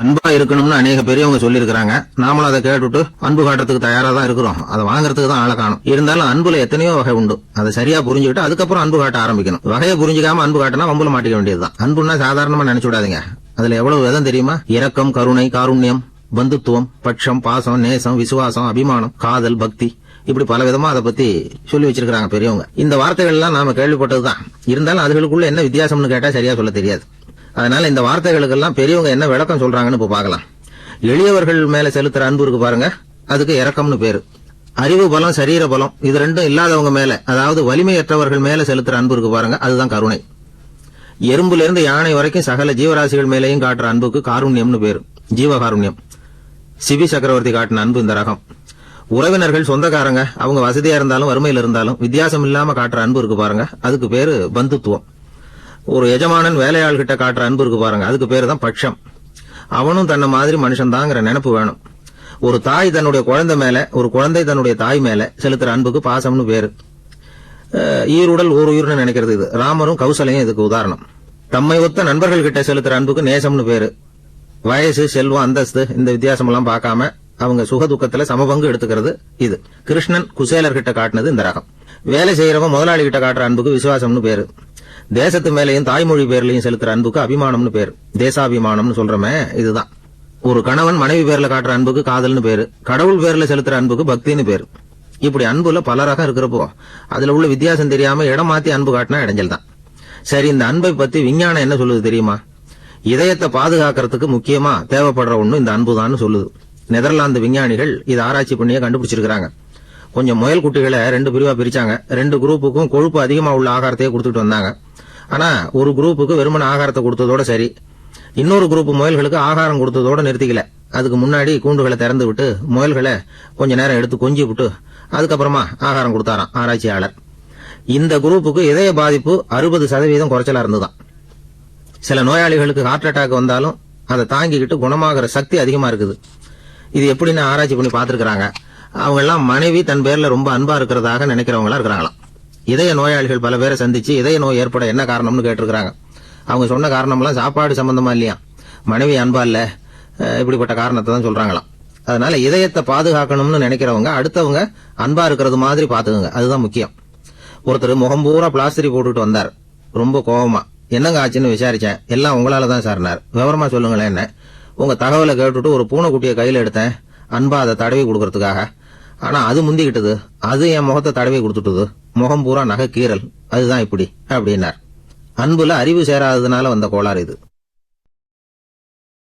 அன்பா இருக்கணும்னு அநேக பெரியவங்க சொல்லியிருக்கிறாங்க. நாமளும் அதை கேட்டுட்டு அன்பு காட்டுறதுக்கு தயாரா தான் இருக்கிறோம். அதை வாங்குறதுக்கு தான் ஆளை காணும். இருந்தாலும் அன்புல எத்தனையோ வகை உண்டு. அதை சரியா புரிஞ்சுக்கிட்டு அதுக்கப்புறம் அன்பு காட்ட ஆரம்பிக்கணும். வகையை புரிஞ்சுக்காம அன்பு காட்டினா வம்புல மாட்டிக்க வேண்டியதுதான். அன்புன்னா சாதாரணமா நினைச்சு விடாதீங்க. அதுல எவ்வளவு விதம் தெரியுமா? இரக்கம் கருணை காருண்யம் பந்துத்துவம் பட்சம் பாசம் நேசம் விசுவாசம் அபிமானம் காதல் பக்தி. இப்படி பல விதமா அதை பத்தி சொல்லி வச்சிருக்காங்க பெரியவங்க. இந்த வார்த்தைகள் எல்லாம் நாம கேள்விப்பட்டதுதான். இருந்தாலும் அதுகளுக்குள்ள என்ன வித்தியாசம்னு கேட்டா சரியா சொல்ல தெரியாது. அதனால இந்த வார்த்தைகளுக்கெல்லாம் பெரியவங்க என்ன விளக்கம் சொல்றாங்கன்னு இப்ப பார்க்கலாம். எளியவர்கள் மேல செலுத்துற அன்பு இருக்கு பாருங்க. அதுக்கு இறக்கம்னு பேரு. அறிவு பலம் சரீர பலம் இது ரெண்டும் இல்லாதவங்க மேல அதாவது வலிமையற்றவர்கள் மேல செலுத்துற அன்பு இருக்கு பாருங்க. அதுதான் கருணை. எறும்புல இருந்து யானை வரைக்கும் சகல ஜீவராசிகள் மேலேயும் காட்டுற அன்புக்கு காருண்யம்னு பேரு. ஜீவகாருண்யம். சிவி சக்கரவர்த்தி காட்டின அன்பு இந்த ரகம். உறவினர்கள் சொந்தக்காரங்க அவங்க வசதியா இருந்தாலும் வறுமையில இருந்தாலும் வித்தியாசம் இல்லாம காட்டுற அன்பு இருக்கு பாருங்க. அதுக்கு பேரு பந்துத்துவம். ஒரு எஜமானன் வேலையாள் கிட்ட காட்டுற அன்பு இருக்கு பாருங்க. அதுக்கு பேரு தான் பட்சம். அவனும் தன்னை மாதிரி மனுஷன் நினைப்பு வேணும். ஒரு தாய் தன்னுடைய குழந்தை மேல ஒரு குழந்தை தன்னுடைய தாய் மேல செலுத்துற அன்புக்கு பாசம்னு பேரு. ஈருடல் ஒரு உயிர்னு நினைக்கிறது இது. ராமரும் கௌசலையும் இதுக்கு உதாரணம். தம்மை ஒத்த நண்பர்கள் கிட்ட செலுத்துற அன்புக்கு நேசம்னு பேரு. வயசு செல்வம் அந்தஸ்து இந்த வித்தியாசம் எல்லாம் பார்க்காம அவங்க சுக துக்கத்துல சமபங்கு எடுத்துக்கிறது இது. கிருஷ்ணன் குசேலர்கிட்ட காட்டினது இந்த ரகம். வேலை செய்யறவங்க முதலாளி கிட்ட காட்டுற அன்புக்கு விசுவாசம்னு பேரு. தேசத்து மேலையும் தாய்மொழி பேர்லையும் செலுத்துற அன்புக்கு அபிமானம்னு பேர். தேசாபிமானம்னு சொல்றமே இதுதான். ஒரு கணவன் மனைவி பேர்ல காட்டுற அன்புக்கு காதல்னு பேரு. கடவுள் பேர்ல செலுத்துற அன்புக்கு பக்தின்னு பேரு. இப்படி அன்புல பல ரகம் இருக்கிறப்போ அதுல உள்ள வித்தியாசம் தெரியாம இடம் மாத்தி அன்பு காட்டினா இடைஞ்சல் தான். சரி இந்த அன்பை பத்தி விஞ்ஞானம் என்ன சொல்லுது தெரியுமா? இதயத்தை பாதுகாக்கிறதுக்கு முக்கியமா தேவைப்படுற ஒண்ணு இந்த அன்புதான்னு சொல்லுது. நெதர்லாந்து விஞ்ஞானிகள் இது ஆராய்ச்சி பண்ணியே கண்டுபிடிச்சிருக்காங்க கொஞ்சம் முயல் குட்டிகளை ரெண்டு பிரிவா பிரிச்சாங்க. ரெண்டு குரூப்புக்கும் கொழுப்பு அதிகமா உள்ள ஆகாரத்தையே கொடுத்துட்டு வந்தாங்க. ஆனா ஒரு குரூப்புக்கு வெறுமன ஆகாரத்தை கொடுத்ததோட சரி. இன்னொரு குரூப் முயல்களுக்கு ஆகாரம் கொடுத்ததோட நிறுத்திக்கல. அதுக்கு முன்னாடி கூண்டுகளை திறந்து விட்டு முயல்களை கொஞ்ச நேரம் எடுத்து கொஞ்சி விட்டு அதுக்கப்புறமா ஆகாரம் கொடுத்தாராம் ஆராய்ச்சியாளர். இந்த குரூப்புக்கு இதய பாதிப்பு அறுபது சதவீதம் குறைச்சலா இருந்துதான். சில நோயாளிகளுக்கு ஹார்ட் அட்டாக் வந்தாலும் அதை தாங்கிக்கிட்டு குணமாகிற சக்தி அதிகமா இருக்குது. இது எப்படின்னு ஆராய்ச்சி பண்ணி பார்த்துருக்குறாங்க. அவங்க எல்லாம் மனைவி தன் பேர்ல ரொம்ப அன்பா இருக்கிறதாக நினைக்கிறவங்களா இருக்கிறாங்களாம். இதய நோயாளிகள் பல பேரை சந்திச்சு இதய நோய் ஏற்பட என்ன காரணம்னு கேட்டிருக்கிறாங்க. அவங்க சொன்ன காரணம்லாம் சாப்பாடு சம்பந்தமா இல்லையா? மனைவி அன்பா இல்ல இப்படிப்பட்ட காரணத்தை தான் சொல்றாங்களாம். அதனால இதயத்தை பாதுகாக்கணும்னு நினைக்கிறவங்க அடுத்தவங்க அன்பா இருக்கிறது மாதிரி பாத்துக்கோங்க அதுதான் முக்கியம். ஒருத்தர் முகம் பூரா பிளாஸ்டரி போட்டுட்டு வந்தார். ரொம்ப கோபமா என்னங்க ஆச்சுன்னு விசாரிச்சேன். எல்லாம் உங்களால தான் சார்னார். விவரமா சொல்லுங்களேன் என்ன? உங்க தகவலை கேட்டுட்டு ஒரு பூனைக்குட்டியை கையில எடுத்தேன். அன்பா அதை தடவி கொடுக்கறதுக்காக. ஆனா அது முந்திக்கிட்டது. அது என் முகத்தை தடவி கொடுத்துட்டுது. முகம் பூரா நகை கீறல் அதுதான் இப்படி அப்படின்னார். அன்புல அறிவு சேராததுனால வந்த கோளாறு இது.